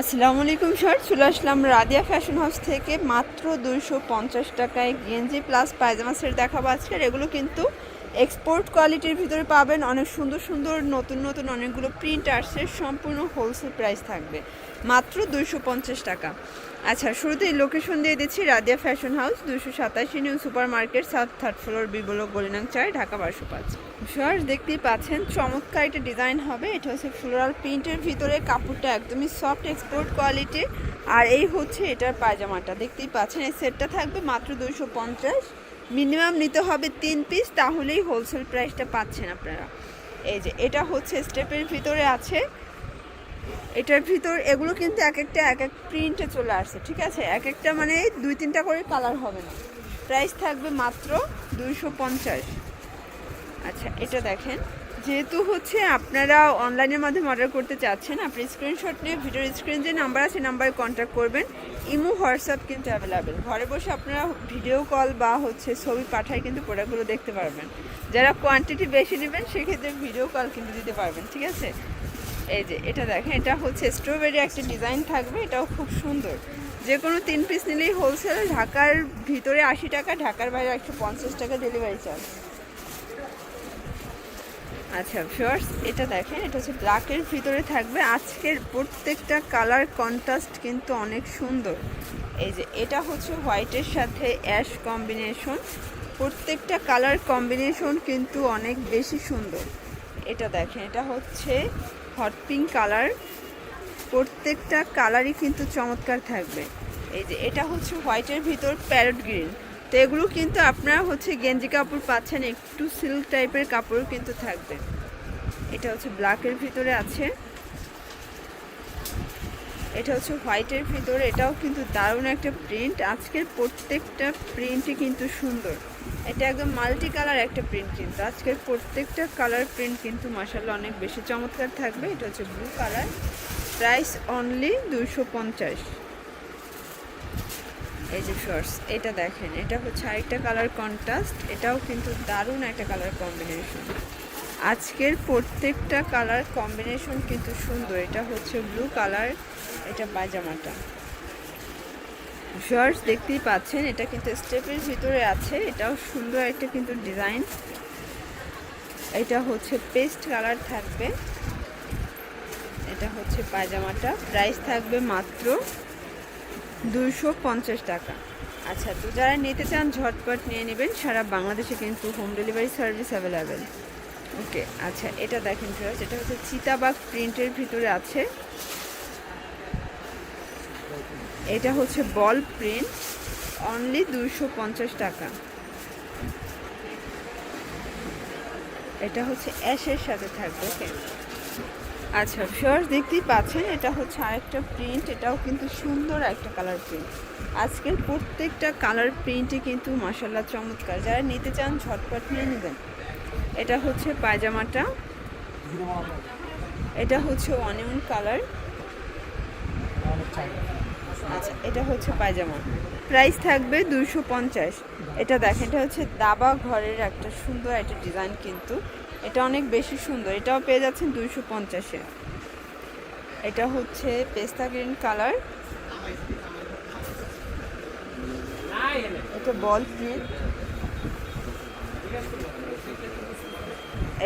আসসালামু আলাইকুম, স্যার। চলে আসলাম রাদিয়া ফ্যাশন হাউস থেকে মাত্র দুইশো পঞ্চাশ টাকায় গেঞ্জি প্লাস পায়জামা সেট দেখাবো আজকে আর এগুলো কিন্তু এক্সপোর্ট কোয়ালিটির ভিতরে পাবেন। অনেক সুন্দর সুন্দর নতুন নতুন অনেকগুলো প্রিন্ট আসছে। সম্পূর্ণ হোলসেল প্রাইস থাকবে। মাত্র দুইশো পঞ্চাশ টাকা। আচ্ছা শুরুতেই লোকেশন দিয়ে দিচ্ছি। রাদিয়া ফ্যাশন হাউস দুশো সাতাশি new super market south third floor B block গলিনাং চাই ঢাকা বারোশো পাঁচ স্যার দেখতেই পাচ্ছেন, চমৎকার একটা ডিজাইন হবে। এটা হচ্ছে ফ্লোরাল প্রিন্টের ভিতরে। কাপড়টা একদমই সফট এক্সপোর্ট কোয়ালিটি আর এই হচ্ছে এটার পায়জামাটা। দেখতেই পাচ্ছেন, এই সেটটা থাকবে মাত্র দুশো পঞ্চাশ। মিনিমাম নিতে হবে তিন পিস, তাহলেই হোলসেল প্রাইসটা পাচ্ছেন আপনারা। এই যে, এটা হচ্ছে স্টেপের ভিতরে আছে। এটার ভিতর, এগুলো কিন্তু এক একটা এক এক প্রিন্টে চলে আসছে, ঠিক আছে? এক একটা মানে দুই তিনটা করে কালার হবে না। প্রাইস থাকবে মাত্র দুইশো পঞ্চাশ। আচ্ছা এটা দেখেন। যেহেতু হচ্ছে আপনারা অনলাইনের মাধ্যমে অর্ডার করতে চাচ্ছেন, আপনি স্ক্রিনশট নিয়ে ভিডিওর স্ক্রিন যে নাম্বার আছে নাম্বারে কন্ট্যাক্ট করবেন। ইমো, হোয়াটসঅ্যাপ কিন্তু অ্যাভেলেবেল ঘরে বসে আপনারা ভিডিও কল বা হচ্ছে ছবি পাঠায় কিন্তু প্রোডাক্টগুলো দেখতে পারবেন। যারা কোয়ান্টিটি বেশি নেবেন, সেক্ষেত্রে ভিডিও কল কিন্তু দিতে পারবেন, ঠিক আছে? এই যে, এটা দেখেন, এটা হচ্ছে স্ট্রবেরি একটা ডিজাইন থাকবে, এটাও খুব সুন্দর। যে কোনো তিন পিস নিলেই হোলসেল ঢাকার ভিতরে আশি টাকা, ঢাকার বাইরে একশো পঞ্চাশ টাকা ডেলিভারি চার্জ আচ্ছা ফিওর্স এটা দেখেন, এটা হচ্ছে ব্ল্যাকের ভিতরে থাকবে। আজকের প্রত্যেকটা কালার কন্ট্রাস্ট কিন্তু অনেক সুন্দর। এই যে, এটা হচ্ছে হোয়াইটের সাথে অ্যাশ কম্বিনেশন প্রত্যেকটা কালার কম্বিনেশন কিন্তু অনেক বেশি সুন্দর। এটা দেখেন, এটা হচ্ছে হট পিঙ্ক কালার প্রত্যেকটা কালারই কিন্তু চমৎকার থাকবে। এই যে, এটা হচ্ছে হোয়াইটের ভিতর প্যারট গ্রিন তো এগুলো কিন্তু আপনারা হচ্ছে গেঞ্জি কাপড় পাচ্ছেন, একটু সিল্ক টাইপের কাপড়ও কিন্তু থাকবে। এটা হচ্ছে ব্ল্যাকের ভিতরে আছে। এটা হচ্ছে হোয়াইটের ভিতরে, এটাও কিন্তু দারুণ একটা প্রিন্ট আজকের প্রত্যেকটা প্রিন্টই কিন্তু সুন্দর। এটা একদম মাল্টি কালার একটা প্রিন্ট কিন্তু। আজকের প্রত্যেকটা কালার প্রিন্ট কিন্তু মাসাল্লাহ অনেক বেশি চমৎকার থাকবে। এটা হচ্ছে ব্লু কালার প্রাইস অনলি দুশো পঞ্চাশ। এই যে শর্টস এটা দেখেন, এটা হচ্ছে আরেকটা কালার কন্ট্রাস্ট এটাও কিন্তু দারুণ একটা কালার কম্বিনেশন আজকের প্রত্যেকটা কালার কম্বিনেশন কিন্তু সুন্দর, এটা হচ্ছে ব্লু কালার এটা পায়জামাটা। শর্টস দেখতেই পাচ্ছেন, এটা কিন্তু স্টেপের ভিতরে আছে, এটাও সুন্দর একটা কিন্তু ডিজাইন এটা হচ্ছে পেস্ট কালার থাকবে, এটা হচ্ছে পায়জামাটা প্রাইস থাকবে মাত্র দুশো পঞ্চাশ টাকা। আচ্ছা তো যারা নিতে চান, ঝটপট নিয়ে নেবেন। সারা বাংলাদেশে কিন্তু home delivery service available okay আচ্ছা এটা দেখেন ফিরোজ এটা হচ্ছে চিতাবাগ প্রিন্টের ভিতরে আছে। এটা হচ্ছে বল প্রিন্ট অনলি দুশো পঞ্চাশ টাকা। এটা হচ্ছে অ্যাশের সাথে থাকবে ওকে আচ্ছা ফিওর্স দেখতেই পাচ্ছেন, এটা হচ্ছে আরেকটা প্রিন্ট এটাও কিন্তু সুন্দর একটা কালার প্রিন্ট আজকের প্রত্যেকটা কালার প্রিন্টই কিন্তু মাসাল্লা চমৎকার। যারা নিতে চান, ঝটপট নিয়ে নেবেন। এটা হচ্ছে পায়জামাটা। এটা হচ্ছে অনিয়ন কালার আচ্ছা এটা হচ্ছে পায়জামা। প্রাইস থাকবে দুইশো পঞ্চাশ। এটা দেখেন এটা হচ্ছে দাবা ঘরের একটা সুন্দর একটা ডিজাইন কিন্তু। এটা অনেক বেশি সুন্দর, এটাও পেয়ে যাচ্ছেন দুইশো পঞ্চাশে। এটা হচ্ছে পেস্তা গ্রিন কালার। এটা বল প্রিন্ট।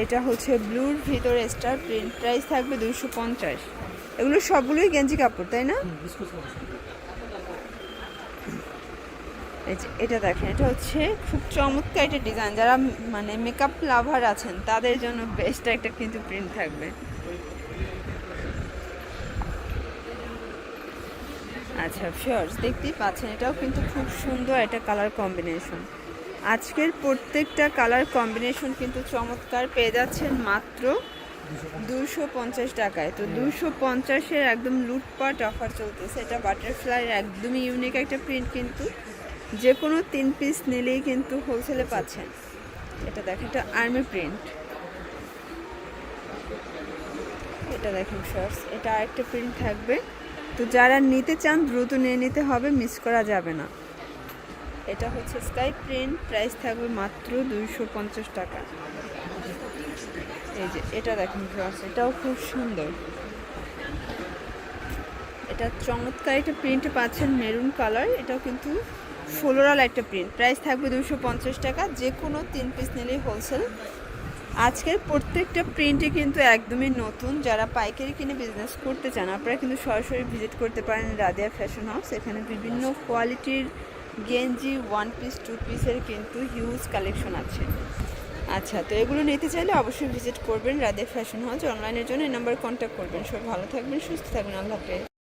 এটা হচ্ছে ব্লুর ভিতরে স্টার, প্রিন্ট প্রাইস থাকবে দুইশো পঞ্চাশ। এগুলো সবগুলোই গেঞ্জি কাপড়, তাই না? এটা দেখেন, এটা হচ্ছে খুব চমৎকার একটা ডিজাইন যারা মানে মেকআপ লাভার আছেন, তাদের জন্য বেস্ট একটা কিন্তু প্রিন্ট থাকবে। আচ্ছা শিওর্স দেখতেই পাচ্ছেন, এটাও কিন্তু খুব সুন্দর একটা কালার কম্বিনেশন আজকের প্রত্যেকটা কালার কম্বিনেশন কিন্তু চমৎকার পেয়ে যাচ্ছেন মাত্র দুশো পঞ্চাশ টাকায়। তো দুশো পঞ্চাশের একদম লুটপাট অফার চলতেছে। এটা বাটারফ্লাইয়ের একদমই ইউনিক একটা প্রিন্ট কিন্তু। যে কোনো তিন পিস নিলেই কিন্তু হোলসেলে পাচ্ছেন। এটা দেখেন, এটা আর্মি প্রিন্ট এটা দেখেন শর্টস এটা আরেকটা প্রিন্ট থাকবে। তো যারা নিতে চান, দ্রুত নিয়ে নিতে হবে মিস করা যাবে না। এটা হচ্ছে স্কাই প্রিন্ট প্রাইস থাকবে মাত্র দুইশো পঞ্চাশ টাকা। এই যে, এটা দেখেন ভিউয়ার্স এটাও খুব সুন্দর। এটা চমৎকার একটা প্রিন্ট পাচ্ছেন মেরুন কালার এটাও কিন্তু ফ্লোরাল একটা প্রিন্ট প্রাইস থাকবে দুশো পঞ্চাশ টাকা, যে কোনো তিন পিস নিলেই হোলসেল আজকের প্রত্যেকটা প্রিন্টই কিন্তু একদমই নতুন। যারা পাইকারি কিনে বিজনেস করতে চান, আপনারা কিন্তু সরাসরি ভিজিট করতে পারেন রাদিয়া ফ্যাশন হাউস এখানে বিভিন্ন কোয়ালিটির গেঞ্জি ওয়ান পিস টু পিসের কিন্তু হিউজ কালেকশন আছে। আচ্ছা তো এগুলো নিতে চাইলে অবশ্যই ভিজিট করবেন রাদিয়া ফ্যাশন হাউস অনলাইনের জন্য এই নাম্বার কন্ট্যাক্ট করবেন। সবাই ভালো থাকবেন, সুস্থ থাকবেন। আল্লাহ হাফেজ।